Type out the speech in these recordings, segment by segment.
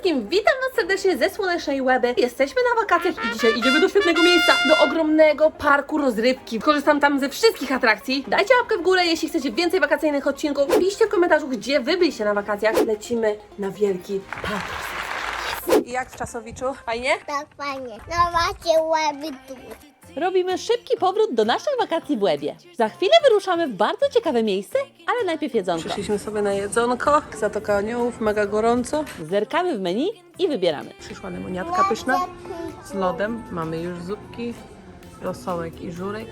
wszystkim, witam Was serdecznie ze Słonecznej Łeby. Jesteśmy na wakacjach i dzisiaj idziemy do świetnego miejsca, do ogromnego parku rozrywki. Korzystam tam ze wszystkich atrakcji. Dajcie łapkę w górę, jeśli chcecie więcej wakacyjnych odcinków. Piszcie w komentarzu, gdzie Wy byliście na wakacjach. Lecimy na wielki park. I jak w Czasowiczu? Fajnie? Tak, fajnie. No macie łeby tu. Robimy szybki powrót do naszych wakacji w Łebie. Za chwilę wyruszamy w bardzo ciekawe miejsce, ale najpierw jedzonko. Przyszliśmy sobie na jedzonko. Zatoka Aniołów, mega gorąco. Zerkamy w menu i wybieramy. Przyszła lemoniatka pyszna z lodem. Mamy już zupki, rosołek i żurek.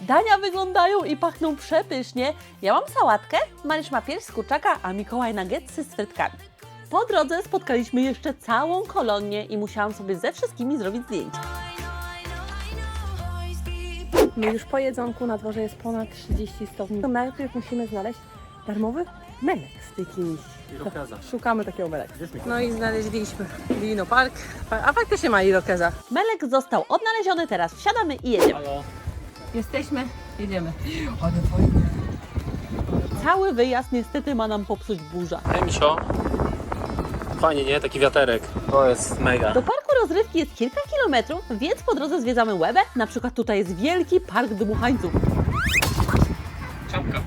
Dania wyglądają i pachną przepysznie. Ja mam sałatkę, Maryś ma pierś z kurczaka, a Mikołaj nuggetsy z frytkami. Po drodze spotkaliśmy jeszcze całą kolonię i musiałam sobie ze wszystkimi zrobić zdjęcia. My już po jedzonku na dworze jest ponad 30 stopni. To najpierw musimy znaleźć darmowy melek z jakimiś. Szukamy takiego melek. No i znaleźliśmy Dino Park. A faktycznie ma irokeza. Melek został odnaleziony, teraz wsiadamy i jedziemy. Jesteśmy, jedziemy. Cały wyjazd niestety ma nam popsuć burza. Emsio. Fajnie, nie? Taki wiaterek. To jest mega. Do rozrywki jest kilka kilometrów, więc po drodze zwiedzamy Łebę. Na przykład tutaj jest wielki park dmuchańców. Czapka.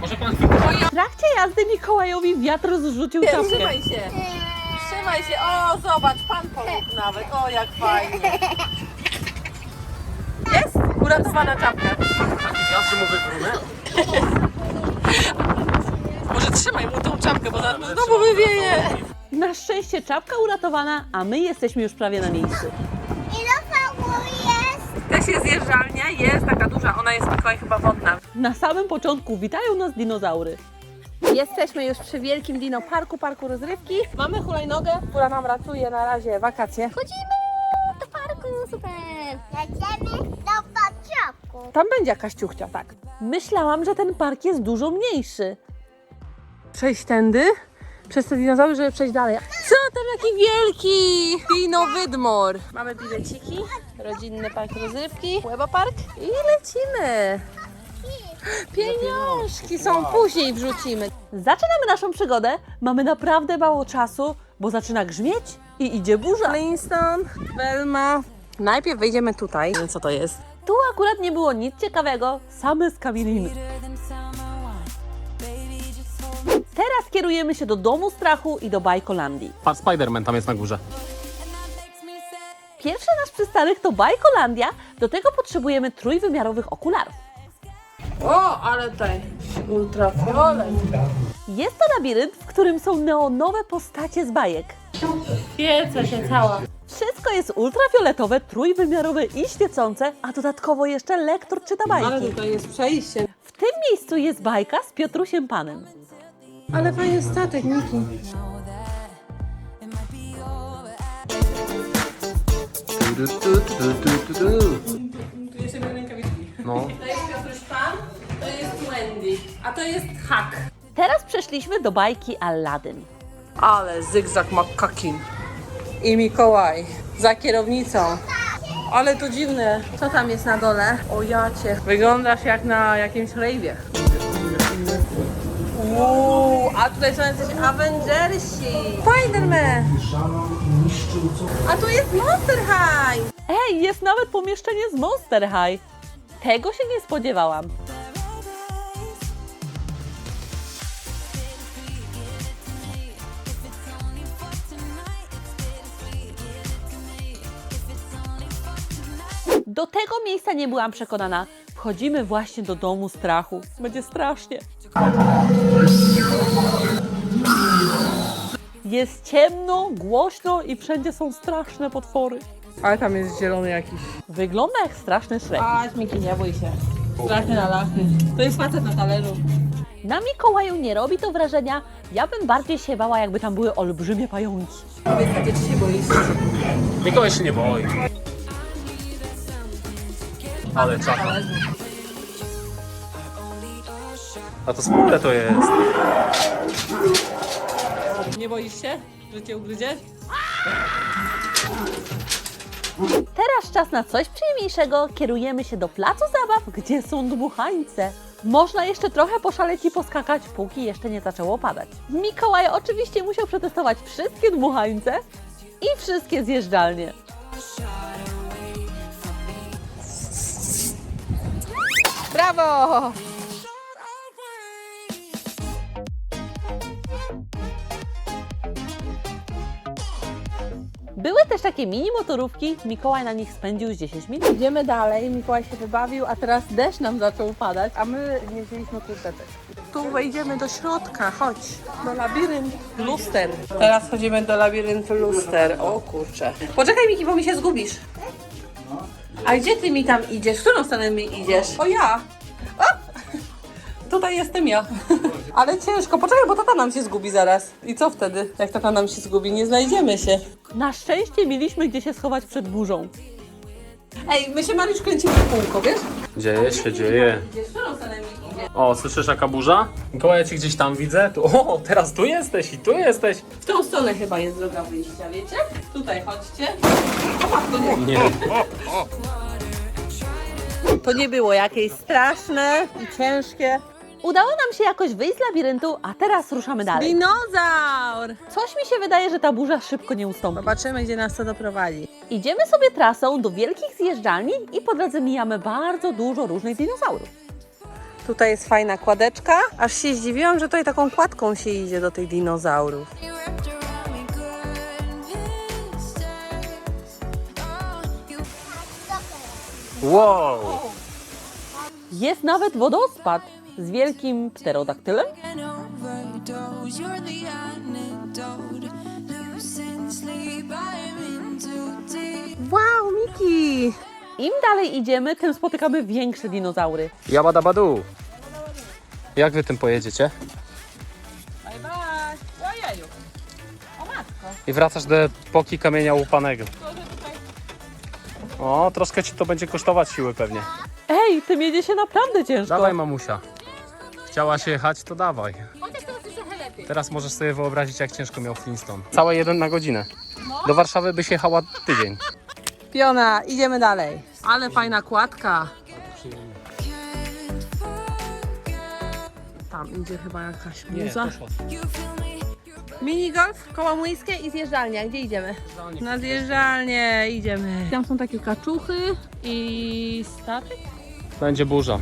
Może pan W trakcie jazdy Mikołajowi wiatr zrzucił czapkę. Trzymaj się. Trzymaj się. O, zobacz, pan pomógł nawet. O, jak fajnie. Jest uratowana czapka. taki wiatr, że mu wybrunę? Może trzymaj mu tą czapkę, bo za znowu wywieje. Na szczęście czapka uratowana, a my jesteśmy już prawie na miejscu. Też jest zjeżdżalnia, jest taka duża, ona jest Mikołaj chyba wodna. Na samym początku witają nas dinozaury. Jesteśmy już przy wielkim Dino Parku, parku rozrywki. Mamy hulajnogę, która nam ratuje na razie wakacje. Chodzimy do parku, super. Jedziemy do pociągu. Tam będzie jakaś ciuchcia, tak. Myślałam, że ten park jest dużo mniejszy. Przejść tędy, przez te dinozaury, żeby przejść dalej. Co tam jaki wielki Dino Wydmor. Mamy bileciki, rodzinny park rozrywki, Łeba Park i lecimy. Pieniążki są, później wrzucimy. Zaczynamy naszą przygodę. Mamy naprawdę mało czasu, bo zaczyna grzmieć i idzie burza. Flintstone, Velma. Najpierw wejdziemy tutaj. Co to jest? Tu akurat nie było nic ciekawego, same skamieliny. Teraz kierujemy się do domu strachu i do Bajkolandii. Pan Spiderman tam jest na górze. Pierwszy nasz przystanek to Bajkolandia, do tego potrzebujemy trójwymiarowych okularów. O, ale tutaj ultrafiolet. Jest to labirynt, w którym są neonowe postacie z bajek. Świeca się cała. Wszystko jest ultrafioletowe, trójwymiarowe i świecące, a dodatkowo jeszcze lektor czyta Ale bajki. tutaj jest przejście. W tym miejscu jest bajka z Piotrusiem Panem. Ale fajny statek, Niki. Tu jeszcze miałem rękawiczki. No. To jest Piotruś Pan, to jest Wendy, a to jest Hak. Teraz przeszliśmy do bajki Aladdin. Ale zygzak makakin. I Mikołaj za kierownicą. Ale to dziwne. Co tam jest na dole? O jacie. Wyglądasz jak na jakimś rejwie. Uuu, a tutaj są jacyś Avengersi. Spiderman. A tu jest Monster High. Ej, jest nawet pomieszczenie z Monster High. Tego się nie spodziewałam. Tego miejsca nie byłam przekonana. Wchodzimy właśnie do domu strachu. Będzie strasznie. Jest ciemno, głośno i wszędzie są straszne potwory. Ale tam jest zielony jakiś. Wygląda jak straszny Shrek. A, Miki, nie bój się. Strasznie na lachy. To jest facet na talerzu. Na Mikołaju nie robi to wrażenia. Ja bym bardziej się bała, jakby tam były olbrzymie pająki. Powiedz, gdzie ci się boisz? Mikołaj się nie boi. Ale czapa. A to spółka to jest. Nie boisz się, że cię ugryzie? Teraz czas na coś przyjemniejszego. Kierujemy się do placu zabaw, gdzie są dmuchańce. Można jeszcze trochę poszaleć i poskakać, póki jeszcze nie zaczęło padać. Mikołaj oczywiście musiał przetestować wszystkie dmuchańce i wszystkie zjeżdżalnie. Brawo! Były też takie mini motorówki, Mikołaj na nich spędził z 10 minut. Idziemy dalej, Mikołaj się wybawił, a teraz deszcz nam zaczął padać, a my nie wzięliśmy kurteczek. Tu wejdziemy do środka, chodź, do labirynt luster. Teraz chodzimy do labiryntu luster, o kurczę. Poczekaj Miki, bo mi się zgubisz. A gdzie ty mi tam idziesz? W którą stronę mi idziesz? O ja! A! Tutaj jestem ja. Ale ciężko, poczekaj, bo tata nam się zgubi zaraz. I co wtedy, jak tata nam się zgubi? Nie znajdziemy się. Na szczęście mieliśmy gdzie się schować przed burzą. Ej, my się Mariusz kręcimy w kółko, wiesz? Dzieje się, dzieje. Gdzie w którą? O, słyszysz jaka burza? Mikołaj, ja cię gdzieś tam widzę. Tu, o, teraz tu jesteś i tu jesteś. W tą stronę chyba jest droga wyjścia, wiecie? Tutaj chodźcie. O matko, nie. Nie. To nie było jakieś straszne i ciężkie. Udało nam się jakoś wyjść z labiryntu, a teraz ruszamy dalej. Dinozaur! Coś mi się wydaje, że ta burza szybko nie ustąpi. Zobaczymy, gdzie nas to doprowadzi. Idziemy sobie trasą do wielkich zjeżdżalni i po drodze mijamy bardzo dużo różnych dinozaurów. Tutaj jest fajna kładeczka. Aż się zdziwiłam, że tutaj taką kładką się idzie do tych dinozaurów. Wow. Jest nawet wodospad z wielkim pterodaktylem. Wow, Miki! Im dalej idziemy, tym spotykamy większe dinozaury. Jabadabadu. Jak wy tym pojedziecie? Bye bye! Ojeju! O matko! I wracasz do epoki kamienia łupanego. O, troszkę ci to będzie kosztować siły pewnie. Ej, tym jedzie się naprawdę ciężko. Dawaj mamusia. Chciałaś jechać, to dawaj. Teraz możesz sobie wyobrazić, jak ciężko miał Flintstone. Całe jeden na godzinę. Do Warszawy byś jechała tydzień. Piona, idziemy dalej. Ale fajna kładka. Tam idzie chyba jakaś muza. Minigolf, koło młyńskie i zjeżdżalnia. Gdzie idziemy? Na zjeżdżalnię idziemy. Tam są takie kaczuchy i statek. Będzie burza.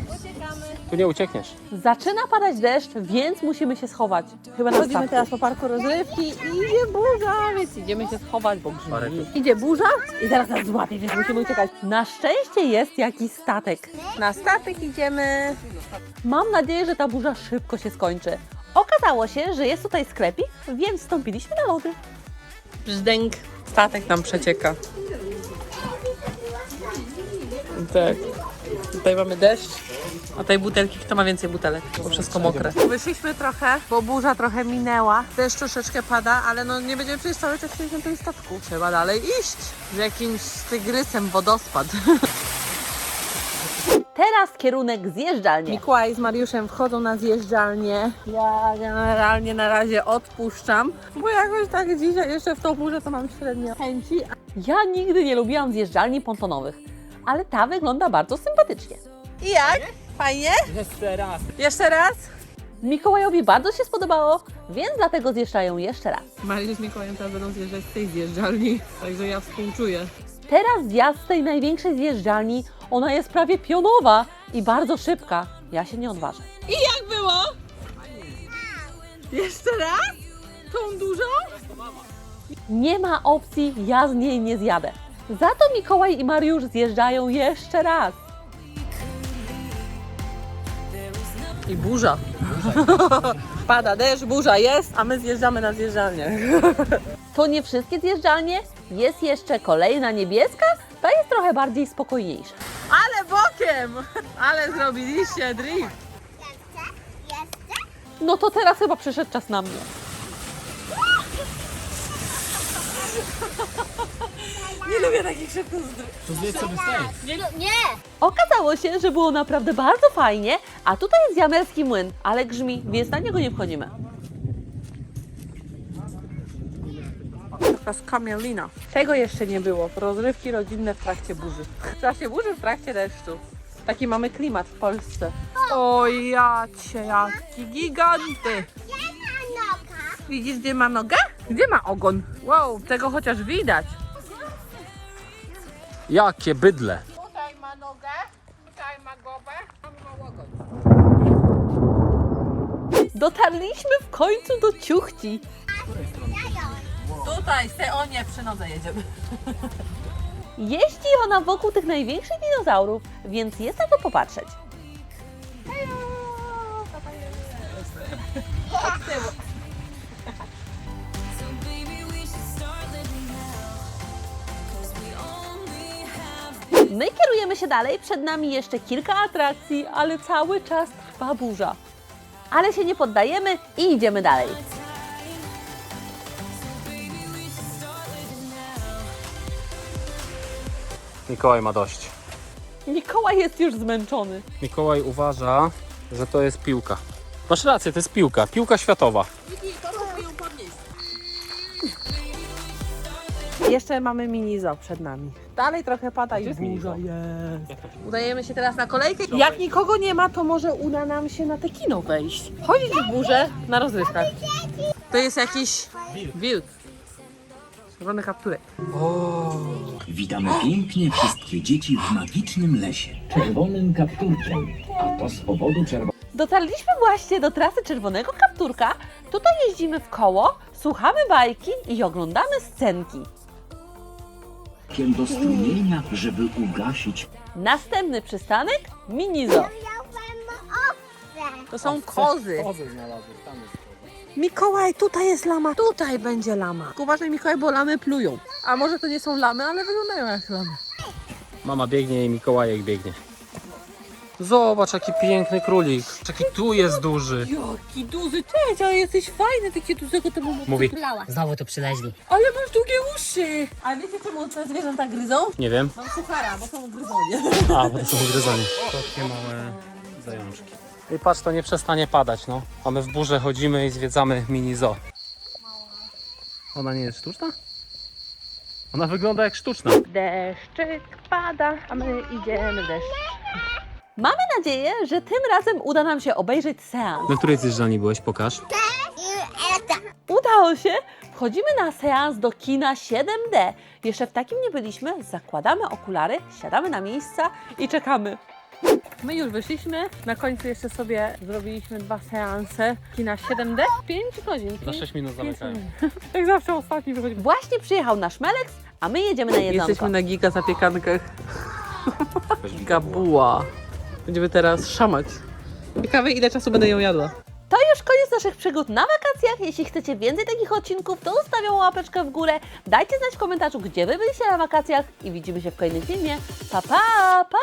Tu nie uciekniesz. Zaczyna padać deszcz, więc musimy się schować. Chyba na Chodzimy statku. teraz po parku rozrywki i idzie burza, więc idziemy się schować, bo Parę grzmi. Idzie burza i zaraz nas złapie, więc musimy uciekać. Na szczęście jest jakiś statek. Na statek idziemy. Mam nadzieję, że ta burza szybko się skończy. Okazało się, że jest tutaj sklepik, więc wstąpiliśmy na lody. Brzdęk. Statek nam przecieka. Tak. Tutaj mamy deszcz, a tej butelki, kto ma więcej butelek? Bo wszystko mokre. Wyszliśmy trochę, bo burza trochę minęła. Deszcz troszeczkę pada, ale no nie będziemy przecież cały czas na tym statku. Trzeba dalej iść. Z jakimś tygrysem wodospad. Teraz kierunek zjeżdżalni. Mikołaj z Mariuszem wchodzą na zjeżdżalnię. Ja generalnie na razie odpuszczam, bo jakoś tak dzisiaj jeszcze w tą burzę to mam średnio chęci. Ja nigdy nie lubiłam zjeżdżalni pontonowych, ale ta wygląda bardzo sympatycznie. I jak? Fajnie? Jeszcze raz. Jeszcze raz? Mikołajowi bardzo się spodobało, więc dlatego zjeżdżają jeszcze raz. Mariusz z Mikołajem teraz będą zjeżdżać z tej zjeżdżalni, także ja współczuję. Teraz zjazd z tej największej zjeżdżalni, ona jest prawie pionowa i bardzo szybka. Ja się nie odważę. I jak było? Jeszcze raz? Tą dużą? Nie ma opcji, ja z niej nie zjadę. Za to Mikołaj i Mariusz zjeżdżają jeszcze raz. I burza. Pada deszcz, burza jest, a my zjeżdżamy na zjeżdżalnię. To nie wszystkie zjeżdżalnie, jest jeszcze kolejna niebieska, ta jest trochę bardziej spokojniejsza. Ale bokiem! Ale zrobiliście drift. No to teraz chyba przyszedł czas na mnie. Nie lubię takich szybkich To zjedź sobie stej. Nie, nie! Okazało się, że było naprawdę bardzo fajnie, a tutaj jest jamelski młyn, ale grzmi, więc na niego nie wchodzimy. Taka skamielina. Tego jeszcze nie było. Rozrywki rodzinne w trakcie burzy. W trakcie burzy, w trakcie deszczu. Taki mamy klimat w Polsce. O jacie, jaki giganty. Nie ma noga. Widzisz, gdzie ma nogę? Gdzie ma ogon? Wow, tego chociaż widać. Jakie bydle. Tutaj ma nogę, tutaj ma głowę, tam ma ogon. Dotarliśmy w końcu do ciuchci. Tutaj, se o nie, przy nodze jedziemy. Jeździ ona wokół tych największych dinozaurów, więc jest na to popatrzeć. My kierujemy się dalej, przed nami jeszcze kilka atrakcji, ale cały czas trwa burza. Ale się nie poddajemy i idziemy dalej. Mikołaj ma dość. Mikołaj jest już zmęczony. Mikołaj uważa, że to jest piłka. Masz rację, to jest piłka. Piłka światowa. Jeszcze mamy mini zoo przed nami. Dalej trochę pada i burza jest. Udajemy się teraz na kolejkę. Jak nikogo nie ma, to może uda nam się na te kino wejść. Chodzić w górze na rozrywkach. To jest jakiś wilk. Czerwony kapturek. Witamy pięknie wszystkie dzieci w magicznym lesie. Czerwonym kapturkiem, a to z powodu czerwonym Dotarliśmy właśnie do trasy Czerwonego Kapturka. Tutaj jeździmy w koło, słuchamy bajki i oglądamy scenki. Do strumienia, żeby ugasić Następny przystanek Minizo. To są kozy. Mikołaj, tutaj jest lama, tutaj będzie lama. Uważaj Mikołaj, bo lamy plują. A może to nie są lamy, ale wyglądają jak lamy. Mama biegnie i Mikołajek biegnie. Zobacz, jaki piękny królik. Jaki tu jest duży. Jaki duży, cześć, ale jesteś fajny, takie dużego to bym Mówi. Znowu tu przyleźli. Ale masz długie uszy. A wiecie czemu te zwierzęta gryzą? Nie wiem. Mam suchara, bo są gryzonie. A, bo to są gryzonie. Takie małe zajączki. I patrz, to nie przestanie padać, no. A my w burze chodzimy i zwiedzamy mini zoo. Ona nie jest sztuczna? Ona wygląda jak sztuczna. Deszczyk pada, a my idziemy w deszcz. Mamy nadzieję, że tym razem uda nam się obejrzeć seans. Na której zjeżdżalni byłeś? Pokaż. Udało się! Wchodzimy na seans do kina 7D. Jeszcze w takim nie byliśmy. Zakładamy okulary, siadamy na miejsca i czekamy. My już wyszliśmy, na końcu jeszcze sobie zrobiliśmy dwa seanse kina 7D. 5 godzin. Za 6 minut zamykają. Jak zawsze ostatni wychodzimy. Właśnie przyjechał nasz Meleks, a my jedziemy na jedzonko. Jesteśmy na giga zapiekankach. Gabuła. Będziemy teraz szamać. Ciekawe ile czasu będę ją jadła. To już koniec naszych przygód na wakacjach. Jeśli chcecie więcej takich odcinków, to ustawiam łapeczkę w górę. Dajcie znać w komentarzu, gdzie wy byliście na wakacjach i widzimy się w kolejnym filmie. Pa, pa, pa!